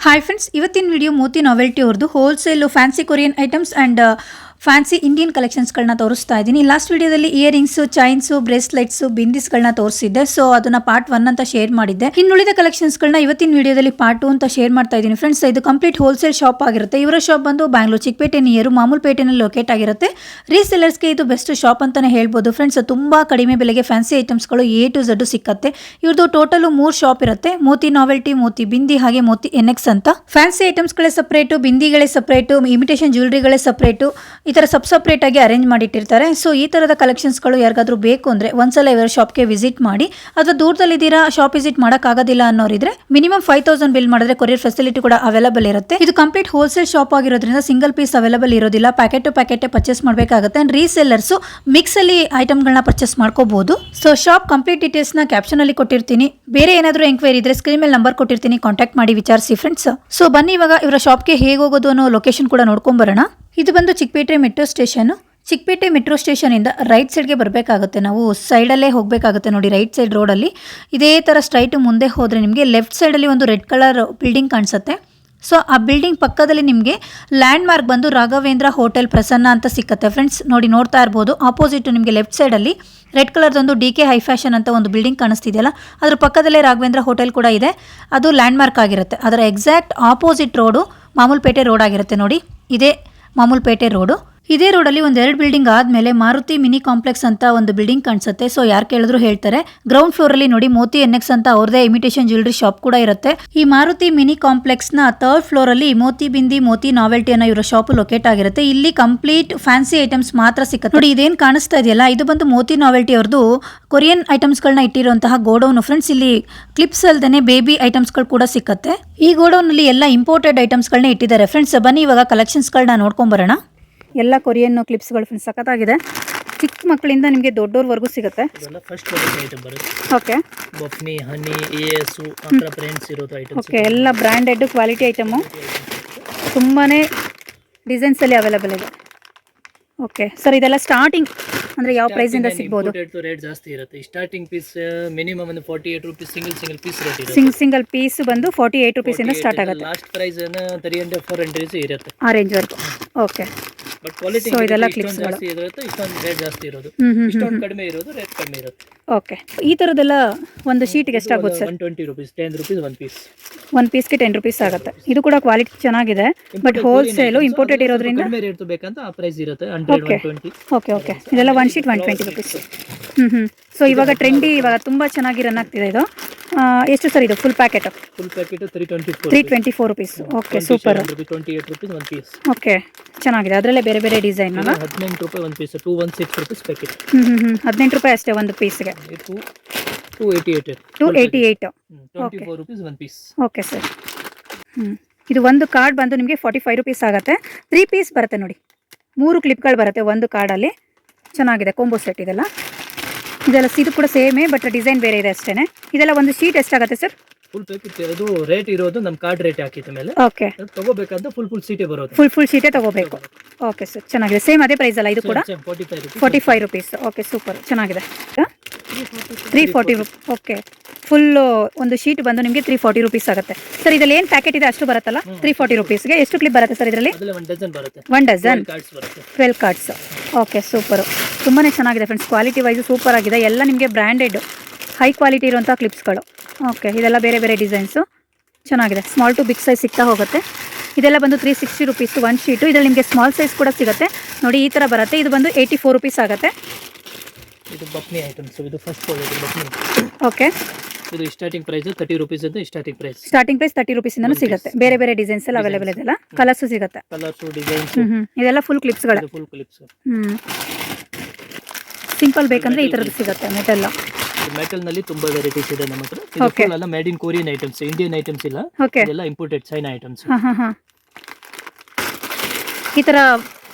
Hi friends ಇವತ್ತಿನ video Moti novelty ಅವ್ರದ್ದು wholesale fancy Korean items and fancy Indian ಕಲೆಕ್ಷನ್ಸ್ಗಳನ್ನ ತೋರಿಸ್ತಾ ಇದ್ದೀನಿ. ಲಾಸ್ಟ್ ವಿಡಿಯೋದಲ್ಲಿ ಇಯರಿಂಗ್ಸು ಚೈನ್ಸು ಬ್ರೇಸ್ಲೆಟ್ಸು ಬಿಂದಿಸ್ಗಳನ್ನ ತೋರಿಸಿದ್ದೆ. ಸೊ ಅದನ್ನ ಪಾರ್ಟ್ ಒನ್ ಅಂತ ಶೇರ್ ಮಾಡಿದ್ದೆ. ಇನ್ನುಳಿದ ಕಲೆಕ್ಷನ್ಸ್ಗಳನ್ನ ಇವತ್ತಿನ ವಿಡಿಯೋದಲ್ಲಿ ಪಾರ್ಟ್ ಟು ಅಂತ ಶೇರ್ ಮಾಡ್ತಾ ಇದ್ದೀನಿ. ಫ್ರೆಂಡ್ಸ್ ಇದು ಕಂಪ್ಲೀಟ್ ಹೋಲ್ಸೇಲ್ ಶಾಪ್ ಆಗಿರುತ್ತೆ. ಇವರ ಶಾಪ್ ಬಂದು ಬ್ಯಾಂಗ್ಳೂರ್ ಚಿಕ್ಕಪೇಟೆ ನಿಯರು ಮಾಮೂಲ್ಪೇಟೆನಲ್ಲಿ ಲೊಕೇಟ್ ಆಗಿರುತ್ತೆ. ರೀಸೆಲ್ಲರ್ಸ್ಗೆ ಇದು ಬೆಸ್ಟ್ ಶಾಪ್ ಅಂತಾನೆ ಹೇಳ್ಬೋದು. ಫ್ರೆಂಡ್ಸ್ ತುಂಬಾ ಕಡಿಮೆ ಬೆಲೆಗೆ ಫ್ಯಾನ್ಸಿ ಐಟಮ್ಸ್ಗಳು ಎ ಟು ಝಡ್ ಸಿಕ್ಕತ್ತೆ. ಇವ್ರದ್ದು ಟೋಟಲ್ ಮೂರು ಶಾಪ್ ಇರುತ್ತೆ. ಮೋತಿ ನಾವೆಲ್ಟಿ ಮೋತಿ ಬಿಂದಿ ಹಾಗೆ ಮೋತಿ ಎನ್ ಎಕ್ಸ್ ಅಂತ. ಫ್ಯಾನ್ಸಿ ಐಟಮ್ಸ್ಗಳೇ ಸಪ್ರೇಟು ಬಿಂದಿಗಳೇ ಸಪ್ರೇಟು ಇಮಿಟೇಷನ್ ಜ್ಯುವೆಲ್ರಿಗಳೇ ಸಪ್ರೇಟು ಈ ಥರ ಸಬ್ ಸಪ್ರೇಟ್ ಆಗಿ ಅರೇಂಜ್ ಮಾಡಿಟ್ಟಿರ್ತಾರೆ. ಸೊ ಈ ಥರದ ಕಲೆಕ್ಷನ್ಸ್ಗಳು ಯಾರಿಗಾದ್ರೂ ಬೇಕು ಅಂದರೆ ಒಂದ್ಸಲ ಇವರ ಶಾಪ್ಗೆ ವಿಸಿಟ್ ಮಾಡಿ, ಅಥವಾ ದೂರದಲ್ಲಿದ್ದೀರಾ ಶಾಪ್ ವಿಸಿಟ್ ಮಾಡೋಕ್ಕಾಗೋದಿಲ್ಲ ಅನ್ನೋರಿದ್ರೆ ಮಿನಿಮಮ್ ಫೈವ್ ತೌಸಂಡ್ ಬಿಲ್ ಮಾಡಿದ್ರೆ ಕೊರಿಯರ್ ಫೆಸಿಲಿಟಿ ಕೂಡ ಅವೈಲೇಬಲ್ ಇರುತ್ತೆ. ಇದು ಕಂಪ್ಲೀಟ್ ಹೋಲ್ಸೇಲ್ ಶಾಪ್ ಆಗಿರೋದ್ರಿಂದ ಸಿಂಗಲ್ ಪೀಸ್ ಅವೈಲೇಬಲ್ ಇರೋದಿಲ್ಲ. ಪ್ಯಾಕೆಟ್ ಟು ಪ್ಯಾಕೆಟ್ ಪರ್ಚೇಸ್ ಮಾಡಬೇಕಾಗುತ್ತೆ. ಅಂಡ್ ರೀಸೆಲ್ಲರ್ಸು ಮಿಕ್ಸ್ ಅಲ್ಲಿ ಐಟಮ್ಗಳನ್ನ ಪರ್ಚೇಸ್ ಮಾಡ್ಕೋಬಹುದು ಸೊ ಶಾಪ್ ಕಂಪ್ಲೀಟ್ ಡೀಟೇಲ್ಸ್ನ ನ ಕ್ಯಾಪ್ಷನ್ ಅಲ್ಲಿ ಕೊಟ್ಟಿರ್ತೀನಿ. ಬೇರೆ ಏನಾದರೂ ಎಂಕ್ವೈರಿ ಇದ್ರೆ ಸ್ಕ್ರೀನ್ ಮೇಲೆ ನಂಬರ್ ಕೊಟ್ಟಿರ್ತೀನಿ. ಕಾಂಟ್ಯಾಕ್ಟ್ ಮಾಡಿ, ವಿಚಾರಿಸಿ ಫ್ರೆಂಡ್ಸ್ ಸೊ ಬನ್ನಿ ಇವಾಗ ಇವರ ಶಾಪ್ಗೆ ಹೇಗೆ ಹೋಗೋದು ಅನ್ನೋ ಲೊಕೇಶನ್ ಕೂಡ ನೋಡ್ಕೊಂಡ್ ಬರೋಣ. ಇದು ಬಂದು Chickpet metro station. Chickpet metro ಸ್ಟೇಷನಿಂದ right ಸೈಡ್ಗೆ ಬರಬೇಕಾಗುತ್ತೆ. ನಾವು ಸೈಡಲ್ಲೇ ಹೋಗಬೇಕಾಗುತ್ತೆ ನೋಡಿ ರೈಟ್ ಸೈಡ್ ರೋಡಲ್ಲಿ ಇದೇ ಥರ ಸ್ಟ್ರೈಟ್ ಮುಂದೆ ಹೋದರೆ ನಿಮಗೆ ಲೆಫ್ಟ್ ಸೈಡಲ್ಲಿ ಒಂದು ರೆಡ್ ಕಲರ್ ಬಿಲ್ಡಿಂಗ್ ಕಾಣಿಸುತ್ತೆ. ಸೊ ಆ ಬಿಲ್ಡಿಂಗ್ ಪಕ್ಕದಲ್ಲಿ ನಿಮಗೆ ಲ್ಯಾಂಡ್ ಮಾರ್ಕ್ ಬಂದು ರಾಘವೇಂದ್ರ ಹೋಟೆಲ್ ಪ್ರಸನ್ನ ಅಂತ ಸಿಕ್ಕತ್ತೆ. ಫ್ರೆಂಡ್ಸ್, ನೋಡಿ ನೋಡ್ತಾ ಇರ್ಬೋದು. ಆಪೋಸಿಟ್ ನಿಮಗೆ ಲೆಫ್ಟ್ ಸೈಡಲ್ಲಿ ರೆಡ್ ಕಲರ್ದೊಂದು ಡಿ ಕೆ ಹೈ ಫ್ಯಾಷನ್ ಅಂತ ಒಂದು ಬಿಲ್ಡಿಂಗ್ ಕಾಣಿಸ್ತಿದೆಯಲ್ಲ, ಅದ್ರ ಪಕ್ಕದಲ್ಲೇ ರಾಘವೇಂದ್ರ ಹೋಟೆಲ್ ಕೂಡ ಇದೆ. ಅದು ಲ್ಯಾಂಡ್ ಮಾರ್ಕ್ ಆಗಿರುತ್ತೆ. ಅದರ exact opposite road Mamulpet road ಆಗಿರುತ್ತೆ ನೋಡಿ. ಇದೇ ಮಾಮೂಲ್ಪೇಟೆ ರೋಡು ಇದೇ ರೋಡಲ್ಲಿ ಒಂದು ಎರಡು ಬಿಲ್ಡಿಂಗ್ ಆದಮೇಲೆ ಮಾರುತಿ ಮಿನಿ ಕಾಂಪ್ಲೆಕ್ಸ್ ಅಂತ ಒಂದು ಬಿಲ್ಡಿಂಗ್ ಕಾಣಿಸುತ್ತೆ. ಸೊ ಯಾರು ಕೇಳಿದ್ರು ಹೇಳ್ತಾರೆ. ಗ್ರೌಂಡ್ ಫ್ಲೋರ್ ಅಲ್ಲಿ ನೋಡಿ ಮೋತಿ ಎನ್ಎಕ್ಸ್ ಅಂತ ಅವ್ರದೇ ಇಮಿಟೇಷನ್ ಜ್ಯುವೆಲ್ರಿ ಶಾಪ್ ಕೂಡ ಇರುತ್ತೆ. ಈ ಮಾರುತಿ ಮಿನಿ ಕಾಂಪ್ಲೆಕ್ಸ್ನ ಥರ್ಡ್ ಫ್ಲೋರ್ ಅಲ್ಲಿ ಮೋತಿ ಬಿಂದಿ, ಮೋತಿ ನಾವೆಲ್ಟಿ ಅನ್ನೋ ಇವರ ಶಾಪ್ ಲೊಕೇಟ್ ಆಗಿರುತ್ತೆ. ಇಲ್ಲಿ ಕಂಪ್ಲೀಟ್ ಫ್ಯಾನ್ಸಿ ಐಟಮ್ಸ್ ಮಾತ್ರ ಸಿಗುತ್ತೆ ನೋಡಿ, ಇದೇನ್ ಕಾಣಿಸ್ತಾ ಇದೆಯಲ್ಲ? ಇದು ಬಂದು ಮೋತಿ ನಾವೆಲ್ಟಿ ಅವ್ರದ್ದು ಕೊರಿಯನ್ ಐಟಮ್ಸ್ಗಳನ್ನ ಇಟ್ಟಿರುವಂತಹ ಗೋಡೌನ್. ಫ್ರೆಂಡ್ಸ್ ಇಲ್ಲಿ ಕ್ಲಿಪ್ಸ್ ಅಲ್ದೇನೆ ಬೇಬಿ ಐಟಮ್ಸ್ಗಳು ಕೂಡ ಸಿಕ್ಕತ್ತೆ. ಈ ಗೋಡೌನ್ ಅಲ್ಲಿ ಎಲ್ಲ ಇಂಪೋರ್ಟೆಡ್ ಐಟಮ್ಸ್ಗಳನ್ನ ಇಟ್ಟಿದ್ದಾರೆ. ಫ್ರೆಂಡ್ಸ್ ಬನ್ನಿ ಇವಾಗ ಕಲೆಕ್ಷನ್ಸ್ಗಳನ್ನ ನೋಡ್ಕೊಂಡ್ ಬರೋಣ. ಎಲ್ಲ ಕೊರಿಯನ್ ಕ್ಲಿಪ್ಸ್ಗಳು ಫ್ರೆಂಡ್ಸ್ ಸಖತ್ತಾಗಿದೆ. ಚಿಕ್ಕ ಮಕ್ಕಳಿಂದ ನಿಮಗೆ ದೊಡ್ಡೋರ್ವರೆಗೂ ಸಿಗುತ್ತೆ. ಫಸ್ಟ್ ಐಟಮ್ ಬರುತ್ತೆ. ಓಕೆ. ಬೊಪ್ನಿ ಹನಿ ಎಸ್ ಬ್ರ್ಯಾಂಡ್ಸ್ ಇರೋದು ಓಕೆ ಎಲ್ಲ ಬ್ರ್ಯಾಂಡೆಡ್ ಕ್ವಾಲಿಟಿ ಐಟಮು ತುಂಬಾ ಡಿಸೈನ್ಸಲ್ಲಿ ಅವೈಲೇಬಲ್ ಇದೆ. ಓಕೆ ಸರ್ ಇದೆಲ್ಲ ಸ್ಟಾರ್ಟಿಂಗ್ ಅಂದರೆ ಯಾವ ಪ್ರೈಸಿಂದ ಸಿಗ್ಬೋದು? ರೇಟ್ ಜಾಸ್ತಿ ಇರುತ್ತೆ. ಸ್ಟಾರ್ಟಿಂಗ್ ಪೀಸ್ ಮಿನಿಮಮ್ ಒಂದು forty eight rupees single single piece rate ಇರುತ್ತೆ. ಸಿಂಗ್ ಸಿಂಗಲ್ ಪೀಸ್ ಬಂದು ಫಾರ್ಟಿ ಏಯ್ಟ್ ರುಪೀಸಿಂದ ಸ್ಟಾರ್ಟ್ ಆಗುತ್ತೆ. Last price three hundred four hundred ಇರುತ್ತೆ. ಆ ರೇಂಜ್ವರೆಗೂ ಓಕೆ. ಬಟ್ ಕ್ವಾಲಿಟಿ So, ಇದೆಲ್ಲ ಕ್ಲಿಪ್ಸ್. ಜಾಸ್ತಿ ಇರುತ್ತೆ ಇಷ್ಟೊಂದು ರೇಟ್ ಜಾಸ್ತಿ ಇರೋದು. ಇಷ್ಟೊಂದು ಕಡಿಮೆ ಇರೋದು ರೇಟ್ ಕಡಿಮೆ ಇರುತ್ತೆ ಓಕೆ ಈ ಥರದ್ದೆಲ್ಲ ಒಂದು ಶೀಟ್ಗೆ ಎಷ್ಟಾಗುತ್ತೆ sir? One twenty rupees ten rupees one ಪೀಸ್ಗೆ ಪೀಸ್ಗೆ ಟೆನ್ ರುಪೀಸ್ ಆಗುತ್ತೆ. ಇದು ಕೂಡ ಕ್ವಾಲಿಟಿ ಚೆನ್ನಾಗಿದೆ ಬಟ್ ಹೋಲ್ಸೇಲು ಇಂಪೋರ್ಟೆಡ್ ಇರೋದ್ರಿಂದ ಕಡಿಮೆ ರೇಟ್ ಬೇಕಂತ ಆ ಪ್ರೈಸ್ ಇರುತ್ತೆ hundred. One twenty okay okay ಇದೆಲ್ಲ one sheet one twenty rupees ಹ್ಞೂ ಹ್ಞೂ ಸೊ ಇವಾಗ ಟ್ರೆಂಡಿ ಇವಾಗ ತುಂಬ ಚೆನ್ನಾಗಿ ರನ್ ಆಗ್ತಿದೆ ಇದು. ಎಷ್ಟು ಸರ್ ಇದು full packet full packet three twenty four three twenty four rupees okay super twenty eight rupees one piece okay ಚೆನ್ನಾಗಿದೆ. ಅದರಲ್ಲೇ ಬೇರೆ ಬೇರೆ ಡಿಸೈನ್ ಅಲ್ಲ ಹದಿನೆಂಟು ರೂಪಾಯಿ ಒಂದು piece two one six rupees packet ಹ್ಞೂ ಹ್ಞೂ ಹ್ಞೂ ಹದಿನೆಂಟು ರೂಪಾಯಿ ಅಷ್ಟೇ ಒಂದು ಪೀಸ್ಗೆ two two eighty eight two eighty eight twenty four rupees one piece okay sir ಹ್ಞೂ ಇದು ಒಂದು ಕಾರ್ಡ್ ಬಂದು ನಿಮಗೆ ಫಾರ್ಟಿ ಫೈವ್ ರುಪೀಸ್ ಆಗುತ್ತೆ. ತ್ರೀ ಪೀಸ್ ಬರುತ್ತೆ ನೋಡಿ. ಮೂರು ಕ್ಲಿಪ್ಗಳು ಬರುತ್ತೆ ಒಂದು ಕಾರ್ಡಲ್ಲಿ ಚೆನ್ನಾಗಿದೆ ಕೊಂಬೋ ಸೆಟ್ ಇದೆಲ್ಲ. ಇದೆಲ್ಲ ಇದು ಕೂಡ ಸೇಮೇ ಬಟ್ ಡಿಸೈನ್ ಬೇರೆ ಇದೆ ಅಷ್ಟೇ ಇದೆಲ್ಲ ಒಂದು ಶೀಟ್ ಎಷ್ಟಾಗುತ್ತೆ ಸರ್ ಫುಲ್ ಪ್ಯಾಕೆಟ್ ಅದು ರೇಟ್ ಇರೋದು ನಮ್ಮ ಕಾರ್ಡ್ ರೇಟ್ ಹಾಕಿದ ಮೇಲೆ. ಓಕೆ ತಗೋಬೇಕಾದ್ರೆ ಫುಲ್ ಫುಲ್ ಸೀಟೇ ಬರೋದು. ಫುಲ್ ಫುಲ್ ಶೀಟೇ ತಗೋಬೇಕು. ಓಕೆ ಸರ್ ಚೆನ್ನಾಗಿದೆ. ಸೇಮ್ ಅದೇ ಪ್ರೈಸ್ ಅಲ್ಲ ಇದು ಕೂಡ? Forty five rupees okay super ಚೆನ್ನಾಗಿದೆ. Three forty rupees okay full ಒಂದು ಶೀಟ್ ಬಂದು ನಿಮಗೆ ತ್ರೀ ಫಾರ್ಟಿ ರುಪೀಸ್ ಆಗುತ್ತೆ. ಸರ್ ಇದರಲ್ಲಿ ಏನು ಪ್ಯಾಕೆಟ್ ಇದೆ ಅಷ್ಟು ಬರುತ್ತಲ್ಲ? ತ್ರೀ ಫಾರ್ಟಿ ರುಪೀಸ್ಗೆ ಎಷ್ಟು ಕ್ಲಿಪ್ ಬರುತ್ತೆ ಸರ್ ಇದರಲ್ಲಿ? ಒನ್ ಡಜನ್ ಕಾರ್ಡ್ಸ್ ಬರುತ್ತೆ. ಟ್ವೆಲ್ ಕಾರ್ಡ್ಸ್ ಓಕೆ ಸೂಪರು ತುಂಬಾ ಚೆನ್ನಾಗಿದೆ ಫ್ರೆಂಡ್ಸ್ ಕ್ವಾಲಿಟಿ ವೈಸ್ ಸೂಪರ್ ಆಗಿದೆ. ಎಲ್ಲ ನಿಮಗೆ ಬ್ರ್ಯಾಂಡೆಡ್ ಹೈ ಕ್ವಾಲಿಟಿ ಇರುವಂಥ ಕ್ಲಿಪ್ಸ್ಗಳು ಓಕೆ ಇದೆಲ್ಲ ಬೇರೆ ಬೇರೆ ಡಿಸೈನ್ಸು ಚೆನ್ನಾಗಿದೆ. ಸ್ಮಾಲ್ ಟು ಬಿಗ್ ಸೈಜ್ ಸಿಗ್ತಾ ಹೋಗುತ್ತೆ. ಇದೆಲ್ಲ ಬಂದು three sixty rupees one sheet ಇದರಲ್ಲಿ ನಿಮಗೆ ಸ್ಮಾಲ್ ಸೈಜ್ ಕೂಡ ಸಿಗುತ್ತೆ. ನೋಡಿ ಈ ಥರ ಬರುತ್ತೆ. ಇದು ಬಂದು ಏಯ್ಟಿ ಫೋರ್ ರುಪೀಸ್ ಆಗುತ್ತೆ. ಇದು ಬಪ್ನಿ ಐಟಮ್ಸ್ ಇದು ಫಸ್ಟ್ ಓಕೆ ಇದು ಸ್ಟಾರ್ಟಿಂಗ್ ಪ್ರೈಸ್ ತರ್ಟಿ ರುಪೀಸ್ ಅಂತ starting price starting price thirty ರುಪೀಸಿಂದನೂ ಸಿಗುತ್ತೆ. ಬೇರೆ ಬೇರೆ ಡಿಸೈನ್ಸ್ ಎಲ್ಲ ಅವೈಲೇಬಲ್ ಇದೆಲ್ಲ ಕಲರ್ಸು ಸಿಗುತ್ತೆ. ಕಲರ್ಸು ಡಿಸೈನ್ಸ್ ಇದೆಲ್ಲ ಫುಲ್ ಕ್ಲಿಪ್ಸ್ಗಳು ಫುಲ್ ಕ್ಲಿಪ್ಸ್ ಹ್ಞೂ ಸಿಂಪಲ್ ಬೇಕಂದ್ರೆ ಈ ಥರದ್ದು ಸಿಗುತ್ತೆ ಮೆಟೆಲ್ಲ ಮೆಟಲ್ನಲ್ಲಿ ತುಂಬಾ ವೆರೈಟೀಸ್ ಇದೆ ನಮ್ಮ ಹತ್ರ. ಇದು Okay. full ಎಲ್ಲ made in Korean items Indian items ಇಲ್ಲ. ಓಕೆ ಇದೆಲ್ಲ ಇಂಪೋರ್ಟೆಡ್ ಚೈನಾ ಐಟಮ್ಸ್ ಹಾಂ ಹಾಂ ಹಾಂ. ಈ ತರ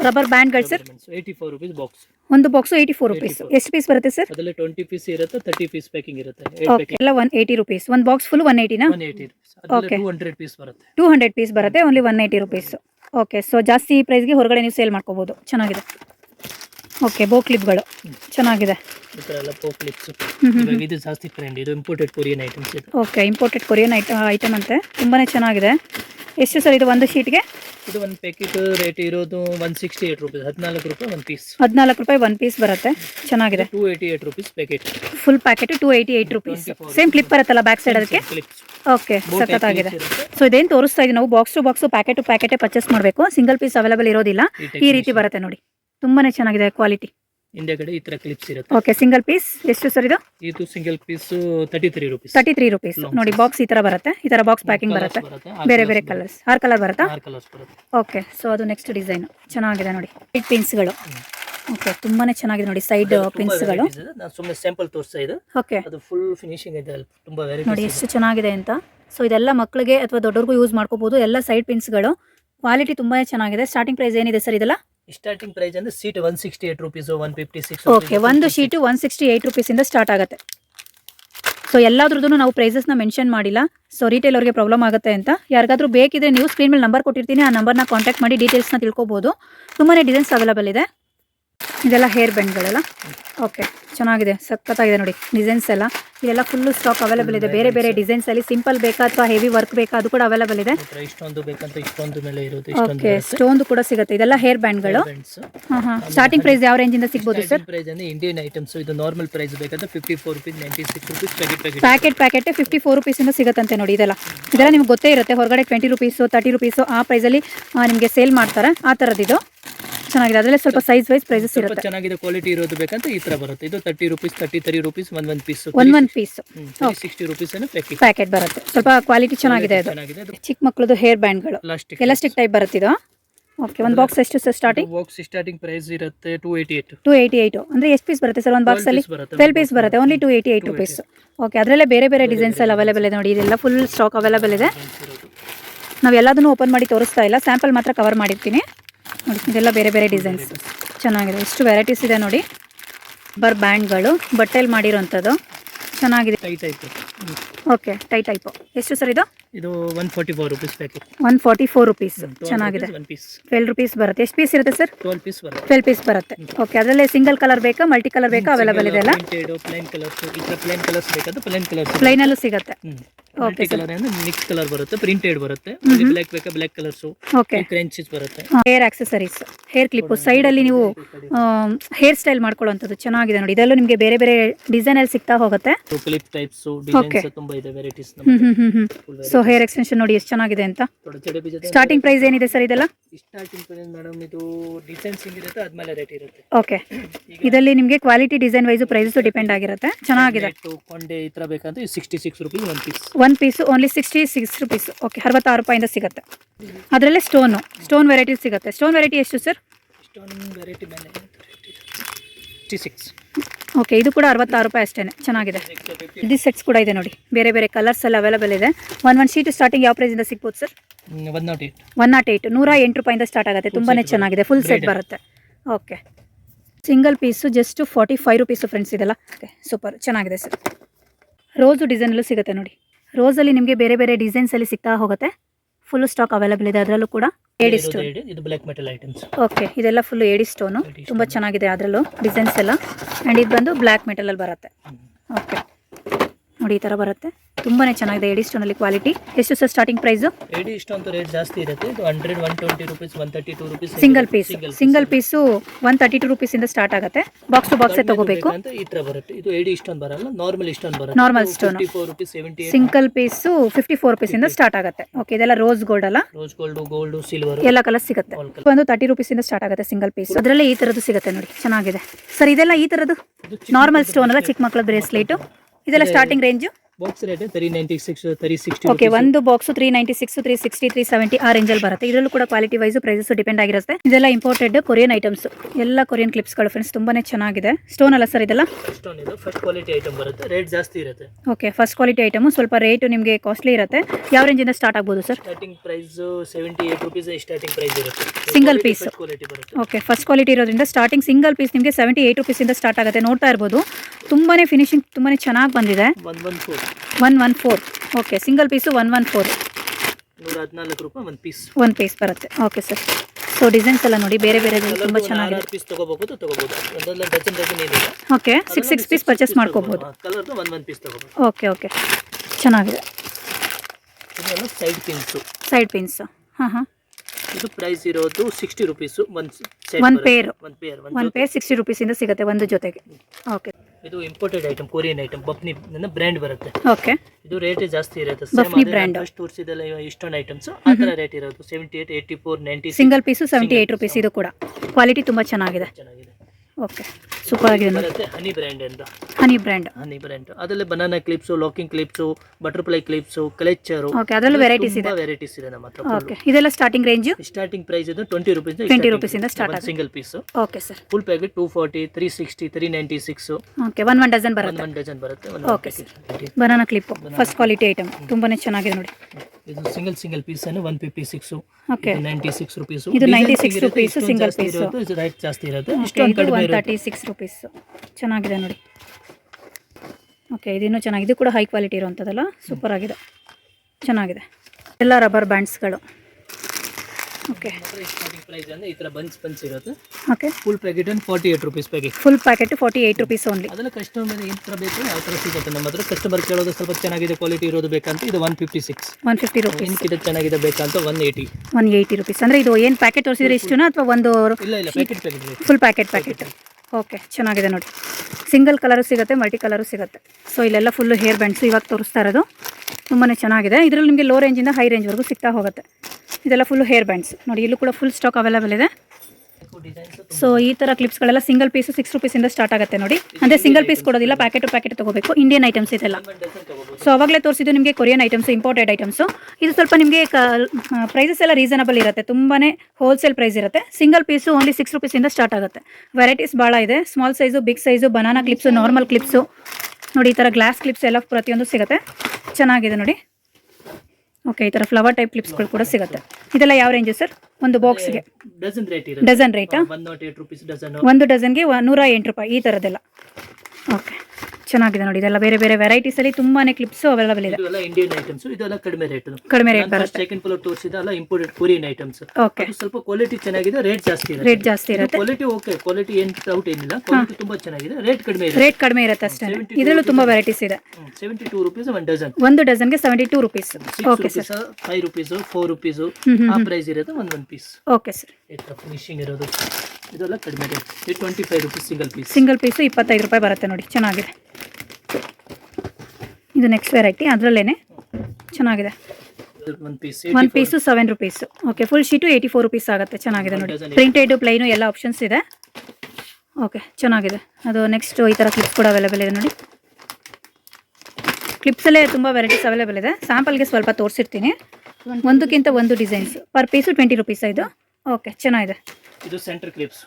ರಬ್ಬರ್ ಬ್ಯಾಂಡ್ಗಳು sir eighty four rupees box ಒಂದು ಬಾಕ್ಸ್ ಏಯ್ಟಿ ಫೋರ್ ರುಪೀಸ್ ಎಷ್ಟು ಪೀಸ್ ಬರುತ್ತೆ ಸರ್ ಅದರಲ್ಲಿ ಟ್ವೆಂಟಿ ಪೀಸ್ ಇರುತ್ತೆ ತರ್ಟಿ ಪೀಸ್ ಪ್ಯಾಕಿಂಗ್ ಇರುತ್ತೆ. ಓಕೆ ಎಲ್ಲ ಒನ್ ಏಯ್ಟಿ ರುಪೀಸ್ ಒಂದು ಬಾಕ್ಸ್ ಫುಲ್ ಒನ್ ಏಯ್ಟಿನಾ ಒನ್ ಏಯ್ಟಿ ರುಪೀಸ್ ಅದರಲ್ಲಿ Okay. ಟೂ ಹಂಡ್ರೆಡ್ ಪೀಸ್ ಬರುತ್ತೆ. ಟೂ ಹಂಡ್ರೆಡ್ ಪೀಸ್ ಬರುತ್ತೆ only one eighty rupees okay so ಜಾಸ್ತಿ ಪ್ರೈಸ್ಗೆ ಹೊರಗಡೆ ನೀವು ಸೇಲ್ ಮಾಡ್ಕೋಬೋದು. ಚೆನ್ನಾಗಿದೆ. ಓಕೆ ಬೋ ಕ್ಲಿಪ್ಗಳು ಚೆನ್ನಾಗಿದೆ. ಈ ಥರ ಎಲ್ಲ ಪೋ ಕ್ಲಿಪ್ಸ್ ಹ್ಮ್ ಹ್ಮ್ ಇವಾಗ ಇದು ಜಾಸ್ತಿ ಟ್ರೆಂಡ್ ಇದು ಇಂಪೋರ್ಟೆಡ್ ಕೊರಿಯನ್ ಐಟಮ್ಸ್ ಇದು. Okay imported Korean it item ಅಂತೆ. ತುಂಬಾನೇ ಚೆನ್ನಾಗಿದೆ. ಎಷ್ಟು ಸರ್ ಇದು ಒಂದು ಶೀಟ್ಗೆ ಇದು ಒಂದು ಪ್ಯಾಕೆಟ್ ರೇಟ್ ಇರೋದು ಒನ್ ಸಿಕ್ಸ್ಟಿ ಏಟ್ ರುಪೀಸ್ ಹದಿನಾಲ್ಕು ರೂಪಾಯಿ ಒಂದು ಪೀಸ್ ಹದಿನಾಲ್ಕು ರೂಪಾಯಿ ಒನ್ ಪೀಸ್ ಬರುತ್ತೆ. ಚೆನ್ನಾಗಿದೆ. Two eighty eight rupees packet full packet two eighty eight rupees same clip ಬರುತ್ತಲ್ಲ ಬ್ಯಾಕ್ ಸೈಡ್ ಅದಕ್ಕೆ? ಓಕೆ ಸಖತ್ತಾಗಿದೆ. ಸೊ ಇದೇನು ತೋರಿಸ್ತಾ ಇದೀವಿ ನಾವು? Box to box packet to ಪ್ಯಾಕೆಟೇ purchase ಮಾಡಬೇಕು. ಸಿಂಗಲ್ ಪೀಸ್ ಅವೈಲೇಬಲ್ ಇರೋದಿಲ್ಲ. ಈ ರೀತಿ ಬರುತ್ತೆ ನೋಡಿ. ತುಂಬಾನೇ ಚೆನ್ನಾಗಿದೆ ಕ್ವಾಲಿಟಿ ಹಿಂದೆಗಡೆ ಈ ತರ ಕ್ಲಿಪ್ಸ್ ಇರುತ್ತೆ. ಓಕೆ ಸಿಂಗಲ್ ಪೀಸ್ ಎಷ್ಟು ಸರ್ ಇದು? ಇದು single piece thirty three rupees thirty three rupees ನೋಡಿ ಬಾಕ್ಸ್ ಈ ತರ ಬರುತ್ತೆ. ಈ ತರ ಬಾಕ್ಸ್ ಪ್ಯಾಕಿಂಗ್ ಬರುತ್ತೆ. ಬೇರೆ ಬೇರೆ ಕಲರ್ಸ್ ಆರ್ ಕಲರ್ ಬರುತ್ತಾ? ಓಕೆ ಸೊ ಅದು ನೆಕ್ಸ್ಟ್ ಡಿಸೈನ್ ಚೆನ್ನಾಗಿದೆ ನೋಡಿ. ಸೈಡ್ ಪಿನ್ಸ್ಗಳು ಓಕೆ ತುಂಬಾನೇ ಚೆನ್ನಾಗಿದೆ ನೋಡಿ ಸೈಡ್ ಪಿನ್ಸ್ಗಳು ಸುಮ್ಮನೆ ಸ್ಯಾಂಪಲ್ ತೋರಿಸ್ತಾ ಇದೆ ಓಕೆ ಅದು ಫುಲ್ ಫಿನಿಶಿಂಗ್ ಇದೆ ತುಂಬಾ ತುಂಬಾ ನೋಡಿ ಎಷ್ಟು ಚೆನ್ನಾಗಿದೆ ಅಂತ. ಸೊ ಇದೆಲ್ಲ ಮಕ್ಕಳಿಗೆ ಅಥವಾ ದೊಡ್ಡವ್ರಿಗೂ ಯೂಸ್ ಮಾಡ್ಕೋಬಹುದು ಎಲ್ಲ ಸೈಡ್ ಪಿನ್ಸ್ಗಳು ಕ್ವಾಲಿಟಿ ತುಂಬಾನೇ ಚೆನ್ನಾಗಿದೆ. ಸ್ಟಾರ್ಟಿಂಗ್ ಪ್ರೈಸ್ ಏನಿದೆ ಸರ್ ಇದೆಲ್ಲ? ಸ್ಟಾರ್ಟಿಂಗ್ ಪ್ರೈಸ್ ಅಂದ್ರೆ sheet one sixty eight rupees one fifty six okay ಒಂದು ಶೀಟ್ ಒನ್ ಸಿಕ್ಸ್ಟಿ ಏಯ್ಟ್ ರುಪೀಸಿಂದ ಸ್ಟಾರ್ಟ್ ಆಗುತ್ತೆ. ಸೊ ಎಲ್ಲದ್ರದ್ದು ನಾವು ಪ್ರೈಸಸ್ನ ಮೆನ್ಷನ್ ಮಾಡಿಲ್ಲ. ಸೊ ರಿಟೇಲ್ ಅವ್ರಿಗೆ ಪ್ರಾಬ್ಲಮ್ ಆಗುತ್ತೆ ಅಂತ. ಯಾರಿಗಾದ್ರೂ ಬೇಕಿದ್ರೆ ನೀವು ಸ್ಕ್ರೀನ್ ಮೇಲೆ ನಂಬರ್ ಕೊಟ್ಟಿರ್ತೀನಿ. ಆ ನಂಬರ್ನ ಕಾಂಟ್ಯಾಕ್ಟ್ ಮಾಡಿ ಡೀಟೇಲ್ಸ್ನ ತಿಳ್ಕೊಬೋದು. ತುಂಬಾ ಡಿಸೈನ್ಸ್ ಅವೈಲೇಬಲ್ ಇದೆ. ಇದೆಲ್ಲ ಹೇರ್ ಬ್ಯಾಂಡ್ಗಳೆಲ್ಲ ಓಕೆ ಚೆನ್ನಾಗಿದೆ ಸಖತ್ತಾಗಿದೆ ನೋಡಿ ಡಿಸೈನ್ಸ್ ಎಲ್ಲ. ಇದೆಲ್ಲ ಫುಲ್ಲು ಸ್ಟಾಕ್ ಅವೈಲೇಬಲ್ ಇದೆ. ಬೇರೆ ಬೇರೆ ಡಿಸೈನ್ಸ್ ಅಲ್ಲಿ ಸಿಂಪಲ್ ಬೇಕಾ ಅಥವಾ ಹೆವಿ ವರ್ಕ್ ಬೇಕಾ ಅದು ಕೂಡ ಅವೈಲೇಬಲ್ ಇದೆ. ಇಷ್ಟೊಂದು ಬೇಕಂತ ಇಷ್ಟೊಂದು ಮೇಲೆ ಇರೋದು ಇಷ್ಟೊಂದು ಓಕೆ ಸ್ಟೋನ್ದು ಕೂಡ ಸಿಗುತ್ತೆ. ಇದೆಲ್ಲ ಹೇರ್ ಬ್ಯಾಂಡ್ಗಳು ಹಾಂ ಹಾಂ. ಸ್ಟಾರ್ಟಿಂಗ್ ಪ್ರೈಸ್ ಯಾವ ರೇಂಜಿಂದ ಸಿಗ್ಬೋದು ಸರ್ ಪ್ರೈಸ್ ಅಂದ್ರೆ ಇಂಡಿಯನ್ ಐಟಮ್ಸ್ ಇದು ನಾರ್ಮಲ್ ಪ್ರೈಸ್ ಬೇಕಂದ್ರೆ fifty four rupees ninety six rupees packet packet packet packet fifty four ರುಪೀಸಿಂದ ಸಿಗುತ್ತಂತೆ ನೋಡಿ ಇದೆಲ್ಲ. ಇದೆಲ್ಲ ನಿಮ್ಗೆ ಗೊತ್ತೇ ಇರುತ್ತೆ. ಹೊರಗಡೆ ಟ್ವೆಂಟಿ ರುಪೀಸು ತರ್ಟಿ ರುಪೀಸು ಆ ಪ್ರೈಸಲ್ಲಿ ನಿಮಗೆ ಸೇಲ್ ಮಾಡ್ತಾರೆ. ಆ ಥರದ್ದು ಚೆನ್ನಾಗಿದೆ. ಅದರಲ್ಲಿ ಸ್ವಲ್ಪ ಸೈಜ್ ವೈಸ್ ಪ್ರೈಸಸ್ ಸ್ವಲ್ಪ ಇರುತ್ತೆ. ಚೆನ್ನಾಗಿದೆ ಕ್ವಾಲಿಟಿ ಇರೋದು ಬೇಕಂತ ಈ ತರ ಬರುತ್ತೆ. ಇದು thirty rupees thirty three rupees one one piece one one piece sixty rupees packet packet ಬರುತ್ತೆ. ಸ್ವಲ್ಪ ಕ್ವಾಲಿಟಿ ಚೆನ್ನಾಗಿದೆ ಅದು. ಚೆನ್ನಾಗಿದೆ. ಅದು ಚಿಕ್ಕ ಮಕ್ಕಳದು ಹೇರ್ ಬ್ಯಾಂಡ್ಗಳು ಪ್ಲಾಸ್ಟಿಕ್ ಎಲಾಸ್ಟಿಕ್ ಟೈಪ್ ಬರುತ್ತೆ ಇದು. ಓಕೆ ಒಂದು ಬಾಕ್ಸ್ ಎಷ್ಟು sir starting box starting price ಇರುತ್ತೆ two eighty eight two eighty eight ಅಂದರೆ ಎಷ್ಟು ಪೀಸ್ ಬರುತ್ತೆ ಸರ್ ಒಂದು ಬಾಕ್ಸಲ್ಲಿ ಅಲ್ಲಿ? ಬರುತ್ತೆ. ಟ್ವೆಲ್ ಪೀಸ್ ಬರುತ್ತೆ. Only two eighty eight rupees okay ಅದರಲ್ಲೇ ಬೇರೆ ಬೇರೆ ಡಿಸೈನ್ಸ್ ಎಲ್ಲ ಅವೈಲೇಬಲ್ ಇದೆ ನೋಡಿ. ಇದೆಲ್ಲ ಫುಲ್ ಸ್ಟಾಕ್ ಅವೈಲೇಬಲ್ ಇದೆ. ನಾವು ಎಲ್ಲದನ್ನು ಓಪನ್ ಮಾಡಿ ತೋರಿಸ್ತಾ ಇಲ್ಲ. ಸ್ಯಾಂಪಲ್ ಮಾತ್ರ ಕವರ್ ಮಾಡಿರ್ತೀನಿ. ನೋಡಿ ಇದೆಲ್ಲ ಬೇರೆ ಬೇರೆ ಡಿಸೈನ್ಸ್ ಚೆನ್ನಾಗಿದೆ. ಎಷ್ಟು ವೆರೈಟೀಸ್ ಇದೆ ನೋಡಿ. ಬರ್ ಬ್ಯಾಂಡ್ಗಳು ಬಟ್ಟೆಲಿ ಮಾಡಿರೋಂಥದ್ದು. ಚೆನ್ನಾಗಿದೆ. Tie type okay tie type ಎಷ್ಟು ಸರ್ ಇದು? ಇದು one forty four rupees packet one forty four rupees ಚೆನ್ನಾಗಿದೆ. ಒನ್ ಪೀಸ್ ಟ್ವೆಲ್ ರುಪೀಸ್ ಬರುತ್ತೆ. ಎಷ್ಟು ಪೀಸ್ ಇರುತ್ತೆ ಸರ್? ಟ್ವೆಲ್ ಪೀಸ್ ಬರುತ್ತೆ. ಟ್ವೆಲ್ ಪೀಸ್ ಬರುತ್ತೆ. ಓಕೆ ಅದರಲ್ಲಿ ಸಿಂಗಲ್ ಕಲರ್ ಬೇಕಾ ಮಲ್ಟಿ ಕಲರ್ ಬೇಕಾ ಅವೈಲೇಬಲ್ ಇದೆ ಅಲ್ಲ ಪ್ಲೇನ್ ಕಲರ್ಸ್ ಈ ಪ್ಲೇನ್ ಕಲರ್ಸ್ ಬೇಕಾದ್ರೆ ಪ್ಲೇನ್ ಕಲರ್ಸ್ ಪ್ಲೈನಲ್ಲೂ ಸಿಗುತ್ತೆ. ಮಲ್ಟಿ ಕಲರ್ ಅಂದ್ರೆ ಮಿಕ್ಸ್ ಕಲರ್ ಬರುತ್ತೆ ಪ್ರಿಂಟೆಡ್ ಬರುತ್ತೆ. ಬ್ಲ್ಯಾಕ್ ಬೇಕಾ ಬ್ಲ್ಯಾಕ್ ಕಲರ್ಸ್ ಓಕೆ ಕ್ರಂಚಸ್ ಬರುತ್ತೆ. Hair accessories hair clip side ಅಲ್ಲಿ ನೀವು ಹೇರ್ ಸ್ಟೈಲ್ ಮಾಡ್ಕೊಳ್ಳುವಂಥದ್ದು ಚೆನ್ನಾಗಿದೆ ನೋಡಿ. ಇದೆಲ್ಲೂ ನಿಮಗೆ ಬೇರೆ ಬೇರೆ ಡಿಸೈನ್ ಅಲ್ಲಿ ಸಿಗ್ತಾ ಹೋಗುತ್ತೆ. ಕ್ಲಿಪ್ ಟೈಪ್ಸ್ ಡಿಸೈನ್ಸ್ ತುಂಬಾ ಇದೆ ವೆರೈಟೀಸ್ ಸೊ ಹೇರ್ ಎಕ್ಸ್ಟೆನ್ಷನ್ ನೋಡಿ ಎಷ್ಟು ಚೆನ್ನಾಗಿದೆ ಅಂತ? ಸ್ಟಾರ್ಟಿಂಗ್ ಪ್ರೈಸ್ ಏನಿದೆ ಸರ್ ಇದೆಲ್ಲ? ಸ್ಟಾರ್ಟಿಂಗ್ ಪ್ರೈಸ್ ಮೇಡಮ್ ಇದು ಡಿಸೈನ್ಸ್ ಇರುತ್ತೆ ಅದ್ಮೇಲೆ ರೇಟ್ ಇರುತ್ತೆ. ಓಕೆ ಇದರಲ್ಲಿ ನಿಮಗೆ quality design wise prices depend ಆಗಿರುತ್ತೆ. ಚೆನ್ನಾಗಿದೆ. ಕೊಂಡೆ ಈ ತರ ಬೇಕಂದ್ರೆ sixty six rupees one piece one piece only sixty six rupees okay ಅರವತ್ತಾರು ರೂಪಾಯಿಂದ ಸಿಗುತ್ತೆ. ಅದರಲ್ಲೇ ಸ್ಟೋನು ಸ್ಟೋನ್ ವೆರೈಟಿ ಸಿಗುತ್ತೆ. ಸ್ಟೋನ್ ವೆರೈಟಿ ಎಷ್ಟು ಸರ್ ಸ್ಟೋನ್ ವೆರೈಟಿ ಮೇಲೆ ಸಿಕ್ಸ್ಟಿ ಸಿಕ್ಸ್ ಓಕೆ ಇದು ಕೂಡ ಅರವತ್ತಾರು ರೂಪಾಯಿ ಅಷ್ಟೇ ಚೆನ್ನಾಗಿದೆ. ಇದು ಸೆಟ್ಸ್ ಕೂಡ ಇದೆ ನೋಡಿ. ಬೇರೆ ಬೇರೆ ಕಲರ್ಸ್ ಎಲ್ಲ ಅವೈಲೇಬಲ್ ಇದೆ. ಒನ್ ಒನ್ ಶೀಟ್ ಸ್ಟಾರ್ಟಿಂಗ್ ಯಾವ ಪ್ರೈಸಿಂದ ಸಿಗ್ಬೋದು ಸರ್ ಒನ್ ನಾಟ್ ಏಯ್ಟ್ ನೂರ ಎಂಟು ರೂಪಾಯಿಂದ ಸ್ಟಾರ್ಟ್ ಆಗುತ್ತೆ. ತುಂಬಾ ಚೆನ್ನಾಗಿದೆ. ಫುಲ್ ಸೆಟ್ ಬರುತ್ತೆ. Okay single piece just forty five rupees friends ಇದೆಲ್ಲ. ಓಕೆ ಸೂಪರ್ ಚೆನ್ನಾಗಿದೆ ಸರ್ ರೋಸು ಡಿಸೈನಲ್ಲೂ ಸಿಗುತ್ತೆ ನೋಡಿ. ರೋಸಲ್ಲಿ ನಿಮಗೆ ಬೇರೆ ಬೇರೆ ಡಿಸೈನ್ಸಲ್ಲಿ ಸಿಗ್ತಾ ಹೋಗುತ್ತೆ. ಫುಲ್ ಸ್ಟಾಕ್ ಅವೈಲಬಲ್ ಇದೆ ಅದರಲ್ಲೂ ಕೂಡ ಏಡಿ ಸ್ಟೋನ್ ಇದು ಬ್ಲಾಕ್ ಮೆಟಲ್ ಐಟಮ್ಸ್ ಓಕೆ ಇದೆಲ್ಲ ಫುಲ್ ಏಡಿ ಸ್ಟೋನು ತುಂಬಾ ಚೆನ್ನಾಗಿದೆ ಅದರಲ್ಲೂ ಡಿಸೈನ್ಸ್ ಎಲ್ಲ. ಅಂಡ್ ಇದು ಬಂದು ಬ್ಲಾಕ್ ಮೆಟಲ್ ಅಲ್ಲಿ ಬರುತ್ತೆ. ಓಕೆ ನೋಡಿ ಈ ತರ ಬರುತ್ತೆ. ತುಂಬಾ ಚೆನ್ನಾಗಿದೆ ಎಡಿ ಸ್ಟೋನ್ ಅಲ್ಲಿ ಕ್ವಾಲಿಟಿ ಎಷ್ಟು sir starting price AD stone rate ಜಾಸ್ತಿ ಇರುತ್ತೆ. ಇದು hundred one twenty rupees one thirty two rupees single piece single piece one thirty two ಇಂದ ಸ್ಟಾರ್ಟ್ ಆಗುತ್ತೆ. ಬಾಕ್ಸ್ ಟು ಬಾಕ್ಸೇ ತಗೋಬೇಕು? ಅಂತ ಈ ತರ ಬರುತ್ತೆ. ಇದು ಎಡಿ ಇಷ್ಟೊಂದು ಬರಲ್ಲ ನಾರ್ಮಲ್ ಸ್ಟೋನ್ ಬರುತ್ತೆ. Normal single piece fifty four ರುಪೀಸಿಂದ start ಆಗುತ್ತೆ. ಓಕೆ ಇದೆಲ್ಲ ರೋಸ್ ಗೋಲ್ಡ್ ಅಲ್ಲ? ರೋಸ್ ಗೋಲ್ಡ್ ಗೋಲ್ಡ್ ಸಿಲ್ವರ್ ಎಲ್ಲ ಕಲರ್ ಸಿಗುತ್ತೆ. ಒಂದು ತರ್ಟಿ ರುಪೀಸಿಂದ ಸ್ಟಾರ್ಟ್ ಆಗುತ್ತೆ ಸಿಂಗಲ್ ಪೀಸ್ ಅದರಲ್ಲೇ ಈ ತರದ್ದು ಸಿಗುತ್ತೆ ನೋಡಿ. ಚೆನ್ನಾಗಿದೆ. ಸರ್ ಇದೆಲ್ಲ ಈ ತರದ್ದು? ನಾರ್ಮಲ್ ಸ್ಟೋನ್ ಅಲ್ಲ ಚಿಕ್ಕ ಮಕ್ಕಳ ಬ್ರೇಸ್ಲೇಟ್ ಇದೆಲ್ಲ starting range box rate three ninety six three sixty okay ಒಂದು box three ninety six three sixty three seventy ಆ ರೇಂಜಲ್ಲಿ ಬರುತ್ತೆ. ಇದರಲ್ಲೂ ಕೂಡ ಕ್ವಾಲಿಟಿ ವೈಸು ಪ್ರೈಸಸ್ ಡಿಪೆಂಡ್ ಆಗಿರುತ್ತೆ. ಇದೆಲ್ಲ ಇಂಪೋರ್ಟೆಡ್ ಕೊರಿಯನ್ ಐಟಮ್ಸ್ ಎಲ್ಲ ಕೊರಿಯನ್ ಕ್ಲಿಪ್ಸ್ಗಳು ಫ್ರೆಂಡ್ಸ್ ತುಂಬಾನೇ ಚೆನ್ನಾಗಿದೆ. ಸ್ಟೋನ್ ಅಲ್ಲ ಸರ್ ಇದೆಲ್ಲ? ಸ್ಟೋನ್ ಇದು ಫಸ್ಟ್ ಕ್ವಾಲಿಟಿ ಐಟಮ್ ಬರುತ್ತೆ. ರೇಟ್ ಜಾಸ್ತಿ ಇರುತ್ತೆ. ಓಕೆ ಫಸ್ಟ್ ಕ್ವಾಲಿಟಿ ಐಟಮ್ ಸ್ವಲ್ಪ ರೇಟ್ ನಿಮಗೆ ಕಾಸ್ಟ್ಲಿ ಇರುತ್ತೆ. ಯಾವ ರೇಂಜಿಂದ ಸ್ಟಾರ್ಟ್ ಆಗ್ಬೋದು sir starting price seventy eight rupees starting price ಇರುತ್ತೆ. ಪೀಸ್ ಕ್ವಾಲಿಟಿ ಬರುತ್ತೆ. ಓಕೆ ಫಸ್ಟ್ ಕ್ವಾಲಿಟಿ ಇರೋದ್ರಿಂದ ಸ್ಟಾರ್ಟಿಂಗ್ ಸಿಂಗಲ್ ಪೀಸ್ ನಿಮಗೆ ಸೆವೆಂಟಿ ಏಟ್ ರುಪೀಸಿಂದ ಸ್ಟಾರ್ಟ್ ಆಗುತ್ತೆ. ನೋಡ್ತಾ ಇರ್ಬೋದು. ತುಂಬಾನೇ ಫಿನಿಶಿಂಗ್ ತುಂಬಾನೇ ಚೆನ್ನಾಗಿ ಬಂದಿದೆ. One one four one one four. Okay single piece one one four ನೂರ ಹದಿನಾಲ್ಕು ರೂಪಾಯಿ ಒಂದು ಪೀಸ್ ಒನ್ ಪೀಸ್ ಬರುತ್ತೆ. ಓಕೆ ಸರ್ ಸೊ ಡಿಸೈನ್ಸ್ ಎಲ್ಲ ನೋಡಿ ಬೇರೆ ಬೇರೆ ತುಂಬ ಚೆನ್ನಾಗಿದೆ. ಪೀಸ್ ತಗೋಬಹುದು ತಗೋಬಹುದು. ಒಂದಲ್ಲ ಡಜನ್ ಡಜನ್ ಏನಿದೆ. Okay six six piece purchase ಮಾಡ್ಕೋಬೋದು. ಕಲರ್ದು ಒನ್ ಒನ್ ಪೀಸ್ ತಗೋಬಹುದು. ಓಕೆ ಓಕೆ ಚೆನ್ನಾಗಿದೆ. ಇದೆಲ್ಲ ಸೈಡ್ ಪಿನ್ಸು ಸೈಡ್ ಪಿನ್ಸು ಹಾಂ ಹಾಂ. ಇದು ಪ್ರೈಸ್ ಇರೋದು ಸಿಕ್ಸ್ಟಿ ರುಪೀಸು ಒಂದು one pair one pair one pair sixty ರುಪೀಸಿಂದ ಸಿಗುತ್ತೆ ಒಂದು ಜೊತೆಗೆ. ಓಕೆ ಇದು imported item Korean item Bufni brand ಬರುತ್ತೆ. ಓಕೆ ಇದು ರೇಟ್ ಜಾಸ್ತಿ ಇರುತ್ತೆ. Bufni ಬ್ರ್ಯಾಂಡ್ ಅಷ್ಟು ತೋರಿಸಿದಲ್ಲ ಇಷ್ಟೊಂದು ಐಟಮ್ಸ್ ಆ ಥರ ರೇಟ್ ಇರೋದು. Seventy eight eighty four ninety single piece seventy eight rupees ಇದು ಕೂಡ. ಕ್ವಾಲಿಟಿ ತುಂಬ ಚೆನ್ನಾಗಿದೆ. ಚೆನ್ನಾಗಿದೆ. ಓಕೆ. ಸೂಪರ್ ಆಗಿದೆ ಬರುತ್ತೆ. ಹನಿ ಬ್ರ್ಯಾಂಡ್ ಅಂತ. Honey brand. Honey brand. ಅದರಲ್ಲಿ banana clips locking clips butterfly clips clutcher okay ಅದರಲ್ಲಿ ವೆರೈಟೀಸ್ ಇದೆ. ವೆರೈಟೀಸ್ ಇದೆ ನಮ್ಮ ಹತ್ರ ಓಕೆ ಇದೆಲ್ಲ ಸ್ಟಾರ್ಟಿಂಗ್ ರೇಂಜು ಸ್ಟಾರ್ಟಿಂಗ್ ಪ್ರೈಸ್ ಇದು ಟ್ವೆಂಟಿ ರುಪೀಸ್ 20 ರುಪೀಸಿಂದ ಇಂದ ಸ್ಟಾರ್ಟ್ ಆಗುತ್ತೆ. Single piece okay sir. Full packet two forty three sixty three ninety six okay one one dozen ಬರುತ್ತೆ. ಬರುತ್ತೆ ಒನ್ ಡಜನ್ ಬರುತ್ತೆ okay banana clip first quality item ತುಂಬಾನೇ ಚೆನ್ನಾಗಿದೆ ನೋಡಿ. ಇದು ಸಿಂಗಲ್ ಸಿಂಗಲ್ ಪೀಸ್ ಅನ್ನು one fifty six okay ninety six rupees ಇದು 96 rupees single piece ಇದು ರೈಟ್ ಜಾಸ್ತಿ ಇರುತ್ತೆ ಓಕೆ ಇಷ್ಟೊಂದು ಕಡಿಮೆ ತರ್ಟಿ ಸಿಕ್ಸ್ ರುಪೀಸ್ ಚೆನ್ನಾಗಿದೆ ನೋಡಿ. ಓಕೆ ಇದಿನ್ನೂ ಚೆನ್ನಾಗಿದೆ ಕೂಡ ಹೈ ಕ್ವಾಲಿಟಿ ಇರುವಂಥದ್ದಲ್ಲ ಸೂಪರ್ ಆಗಿದೆ. ಚೆನ್ನಾಗಿದೆ. ಎಲ್ಲ ರಬ್ಬರ್ ಬ್ಯಾಂಡ್ಸ್ಗಳು ಓಕೆ ಸ್ಟಾರ್ಟಿಂಗ್ ಪ್ರೈಸ್ ಅಂದ್ರೆ ಈ ತರ ಬನ್ಸ್ ಬನ್ಸ್ ಇರುತ್ತೆ. ಓಕೆ ಫುಲ್ ಪ್ಯಾಕೆಟ್ ಒಂದು forty eight rupees packet full packet forty eight rupees only ಅದನ್ನ ಕಸ್ಟಮರ್ ಏನು ಥರ ಬೇಕು ಯಾವ ಥರ ಸಿಗುತ್ತೆ ನಮ್ಮ ಹತ್ರ. ಕಸ್ಟಮರ್ ಕೇಳೋದು ಸ್ವಲ್ಪ ಚೆನ್ನಾಗಿದೆ ಕ್ವಾಲಿಟಿ ಇರೋದು ಬೇಕಂತ ಇದು one fifty six one fifty rupees ಚೆನ್ನಾಗಿದೆ ಬೇಕಂತ one eighty one eighty rupees ಅಂದರೆ ಇದು ಏನು ಪ್ಯಾಕೆಟ್ ತೋರಿಸಿದ್ರೆ ಇಷ್ಟುನಾ ಅಥವಾ ಒಂದು ಇಲ್ಲ ಇಲ್ಲ packet packet full packet packet okay ಚೆನ್ನಾಗಿದೆ ನೋಡಿ. ಸಿಂಗಲ್ ಕಲರ್ ಸಿಗುತ್ತೆ ಮಲ್ಟಿ ಕಲರ್ ಸಿಗುತ್ತೆ. ಸೊ ಇಲ್ಲೆಲ್ಲ ಫುಲ್ ಹೇರ್ ಬ್ಯಾಂಡ್ಸ್ ಇವಾಗ ತೋರಿಸ್ತಾ ಇರೋದು. ತುಂಬಾನೇ ಚೆನ್ನಾಗಿದೆ. ಇದರಲ್ಲಿ ನಿಮಗೆ ಲೋ ರೇಂಜ್ ಇಂದ ಹೈ ರೇಂಜ್ ವರೆಗೂ ಸಿಗ್ತಾ ಹೋಗುತ್ತೆ. ಇದೆಲ್ಲ ಫುಲ್ಲು ಹೇರ್ ಬ್ಯಾಂಡ್ಸ್ ನೋಡಿ, ಇಲ್ಲೂ ಕೂಡ ಫುಲ್ ಸ್ಟಾಕ್ ಅವೈಲೇಬಲ್ ಇದೆ. ಸೊ ಈ ಥರ ಕ್ಲಿಪ್ಸ್ಗಳೆಲ್ಲ ಸಿಂಗಲ್ ಪೀಸು ಸಿಕ್ಸ್ ರುಪೀಸಿಂದ ಸ್ಟಾರ್ಟ್ ಆಗುತ್ತೆ ನೋಡಿ. ಅಂದರೆ ಸಿಂಗಲ್ ಪೀಸ್ ಕೊಡೋದಿಲ್ಲ ಪ್ಯಾಕೆಟು ಪ್ಯಾಕೆಟ್ ತೊಗೋಬೇಕು. ಇಂಡಿಯನ್ ಐಟಮ್ಸ್ ಇದೆಲ್ಲ. ಸೊ ಅವಾಗಲೇ ತೋರಿಸಿದ್ದು ನಿಮಗೆ ಕೊರಿಯನ್ ಐಟಮ್ಸ್ ಇಂಪೋರ್ಟೆಡ್ ಐಟಮ್ಸು ಇದು ಸ್ವಲ್ಪ ನಿಮಗೆ ಪ್ರೈಸಸ್ ಎಲ್ಲ ರೀಸನಬಲ್ ಇರುತ್ತೆ. ತುಂಬಾ ಹೋಲ್ಸೇಲ್ ಪ್ರೈಸ್ ಇರುತ್ತೆ. ಸಿಂಗಲ್ ಪೀಸು ಓನ್ಲಿ ಸಿಕ್ಸ್ ರುಪೀಸಿಂದ ಸ್ಟಾರ್ಟ್ ಆಗುತ್ತೆ. ವೆರೈಟೀಸ್ ಭಾಳ ಇದೆ. Small size big size banana clips normal clips ನೋಡಿ, ಈ ಥರ ಗ್ಲಾಸ್ ಕ್ಲಿಪ್ಸ್ ಎಲ್ಲ ಪ್ರತಿಯೊಂದು ಸಿಗುತ್ತೆ. ಚೆನ್ನಾಗಿದೆ ನೋಡಿ. ಓಕೆ ಈ ಥರ ಫ್ಲವರ್ ಟೈಪ್ ಕ್ಲಿಪ್ಸ್ಗಳು ಕೂಡ ಸಿಗುತ್ತೆ. ಇದೆಲ್ಲ ಯಾವ ರೇಂಜ್ ಸರ್? ಒಂದು ಬಾಕ್ಸ್ಗೆ ಡಜನ್ ರೇಟ್ ಡಜನ್ ರೇಟಾ ಒಂದು ಡಜನ್ಗೆ ನೂರ ಎಂಟು ರೂಪಾಯಿ ಈ ಥರದ್ದೆಲ್ಲ ಓಕೆ ಚೆನ್ನಾಗಿದೆ ನೋಡಿ ಇದೆಲ್ಲ ಬೇರೆ ಬೇರೆ ವೆರೈಟೀಸಲ್ಲಿ ತುಂಬಾನೇ ಕ್ಲಿಪ್ಸ್ ಅವೈಲಬಲ್ ಇದೆ. ಇದೆಲ್ಲ ಇಂಡಿಯನ್ ಐಟಮ್ಸ್ ಇದೆಲ್ಲ ಕಡಿಮೆ ರೇಟ್ ಕಡಿಮೆ ರೇಟ್ ಬರುತ್ತೆ. ಸೆಕೆಂಡ್ ಫ್ಲೋರ್ ತೋರಿಸಿದ ಅಲ್ಲ ಇಂಪೋರ್ಟೆಡ್ ಕೊರಿಯನ್ ಐಟಮ್ಸ್ ಓಕೆ ಸ್ವಲ್ಪ ಕ್ವಾಲಿಟಿ ಚೆನ್ನಾಗಿದೆ ರೇಟ್ ಜಾಸ್ತಿ ಇರುತ್ತೆ. ರೇಟ್ ಜಾಸ್ತಿ ಇರುತ್ತೆ. ಕ್ವಾಲಿಟಿ ಓಕೆ ಕ್ವಾಲಿಟಿ ಏನು ಡೌಟ್ ಏನಿಲ್ಲ. ಕ್ವಾಲಿಟಿ ತುಂಬಾ ಚೆನ್ನಾಗಿದೆ ರೇಟ್ ಕಡಿಮೆ ಇದೆ. ರೇಟ್ ಕಡಿಮೆ ಇರುತ್ತೆ ಅಷ್ಟೇ. ಇದರಲ್ಲೂ ತುಂಬಾ ವೆರೈಟೀಸ್ ಇದೆ. Seventy two rupees one dozen ಒಂದು ಡಜನ್ಗೆ 72 rupees okay sir rupees five rupees four rupees hmm hmm ಆ ಪ್ರೈಸ್ ಇರುತ್ತೆ ಒಂದ್ one piece okay sir finishing ಇರೋದು. ಇದೆಲ್ಲ ಕಡಿಮೆ rate twenty five rupees single piece single piece ಇಪ್ಪತ್ತೈದು ರೂಪಾಯಿ ಬರುತ್ತೆ ನೋಡಿ ಚೆನ್ನಾಗಿದೆ. ಇದು ನೆಕ್ಸ್ಟ್ ವೆರೈಟಿ ಅದರಲ್ಲೇ ಚೆನ್ನಾಗಿದೆ. One piece one piece seven rupees okay full sheet eighty four rupees ಆಗುತ್ತೆ ಚೆನ್ನಾಗಿದೆ ನೋಡಿ. ಪ್ರಿಂಟೆಡ್ ಪ್ಲೈನು ಎಲ್ಲ ಆಪ್ಷನ್ಸ್ ಇದೆ. ಓಕೆ ಚೆನ್ನಾಗಿದೆ. ಅದು ನೆಕ್ಸ್ಟ್ ಈ ಥರ ಕ್ಲಿಪ್ಸ್ ಕೂಡ ಅವೈಲೇಬಲ್ ಇದೆ ನೋಡಿ. ಕ್ಲಿಪ್ಸಲ್ಲೇ ತುಂಬ ವೆರೈಟೀಸ್ ಅವೈಲೇಬಲ್ ಇದೆ. ಸ್ಯಾಂಪಲ್ಗೆ ಸ್ವಲ್ಪ ತೋರಿಸಿರ್ತೀನಿ. ಒಂದಕ್ಕಿಂತ ಒಂದು designs per piece twenty rupees ಇದು. ಓಕೆ ಚೆನ್ನಾಗಿದೆ. ಇದು ಸೆಂಟರ್ ಕ್ಲಿಪ್ಸ್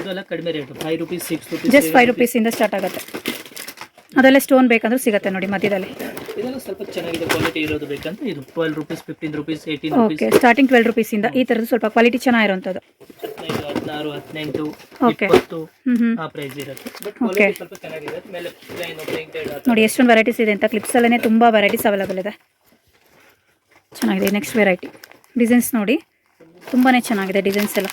ಇದೆಲ್ಲ ಕಡಿಮೆ rate five rupees six rupees just five ರುಪೀಸಿಂದ start ಆಗುತ್ತೆ. ಅದೆಲ್ಲ ಸ್ಟೋನ್ ಬೇಕಂದ್ರೆ ಸಿಗುತ್ತೆ ನೋಡಿ ಮಧ್ಯದಲ್ಲಿ. ಇದೆಲ್ಲ ಸ್ವಲ್ಪ ಚೆನ್ನಾಗಿದೆ ಕ್ವಾಲಿಟಿ ಇರೋದು ಬೇಕಂದ್ರೆ ಇದು twelve rupees fifteen rupees eighteen okay starting twelve ರುಪೀಸಿಂದ ಈ ಥರದ್ದು ಸ್ವಲ್ಪ ಕ್ವಾಲಿಟಿ ಚೆನ್ನಾಗಿರೋಂಥದ್ದು ಹದಿನೈದು ಹದಿನಾರು ಹದಿನೆಂಟು ಓಕೆ ಆ ಪ್ರೈಸ್ ಇರುತ್ತೆ. ಬಟ್. ಕ್ವಾಲಿಟಿ ಸ್ವಲ್ಪ ಚೆನ್ನಾಗಿದೆ ಮೇಲೆ ಪ್ಲೈನ್ ಪ್ರಿಂಟೆಡ್ ನೋಡಿ ಎಷ್ಟೊಂದು ವೆರೈಟೀಸ್ ಇದೆ ಅಂತ ಕ್ಲಿಪ್ಸ್ ಕ್ಲಿಪ್ಸಲ್ಲೇ ತುಂಬ ವೆರೈಟೀಸ್ ಅವೈಲೇಬಲ್ ಇದೆ. ಚೆನ್ನಾಗಿದೆ ನೆಕ್ಸ್ಟ್ ವೆರೈಟಿ ಡಿಸೈನ್ಸ್ ನೋಡಿ ತುಂಬಾ ಚೆನ್ನಾಗಿದೆ ಡಿಸೈನ್ಸ್ ಎಲ್ಲ.